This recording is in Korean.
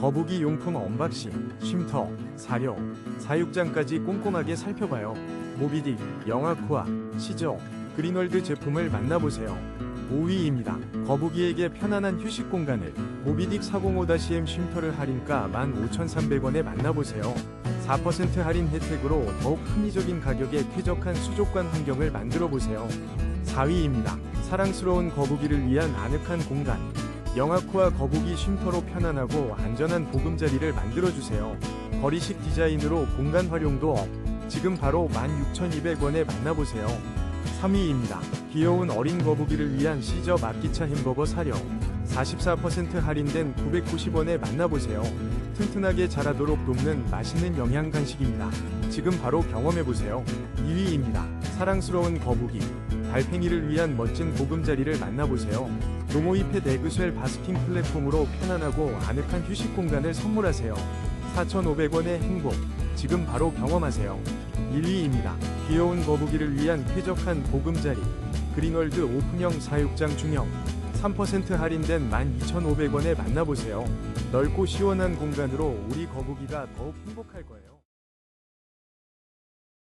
거북이 용품 언박싱, 쉼터, 사료, 사육장까지 꼼꼼하게 살펴봐요. 모비딕, 영아쿠아, 시저, 그린월드 제품을 만나보세요. 5위입니다. 거북이에게 편안한 휴식 공간을 모비딕 405-M 쉼터를 할인가 15,300원에 만나보세요. 4% 할인 혜택으로 더욱 합리적인 가격에 쾌적한 수족관 환경을 만들어 보세요. 4위입니다. 사랑스러운 거북이를 위한 아늑한 공간. 영아쿠아 거북이 쉼터로 편안하고 안전한 보금자리를 만들어 주세요. 거리식 디자인으로 공간 활용도 업. 지금 바로 16,200원에 만나보세요. 3위입니다. 귀여운 어린 거북이를 위한 시저 막기차 햄버거 사료. 44% 할인된 990원에 만나보세요. 튼튼하게 자라도록 돕는 맛있는 영양 간식입니다. 지금 바로 경험해보세요. 2위입니다. 사랑스러운 거북이. 달팽이를 위한 멋진 보금자리를 만나보세요. 노모이펫 에그쉘 바스킹 플랫폼으로 편안하고 아늑한 휴식 공간을 선물하세요. 4,500원의 행복. 지금 바로 경험하세요. 1위입니다. 귀여운 거북이를 위한 쾌적한 보금자리. 그린월드 오픈형 사육장 중형. 3% 할인된 12,500원에 만나보세요. 넓고 시원한 공간으로 우리 거북이가 더욱 행복할 거예요.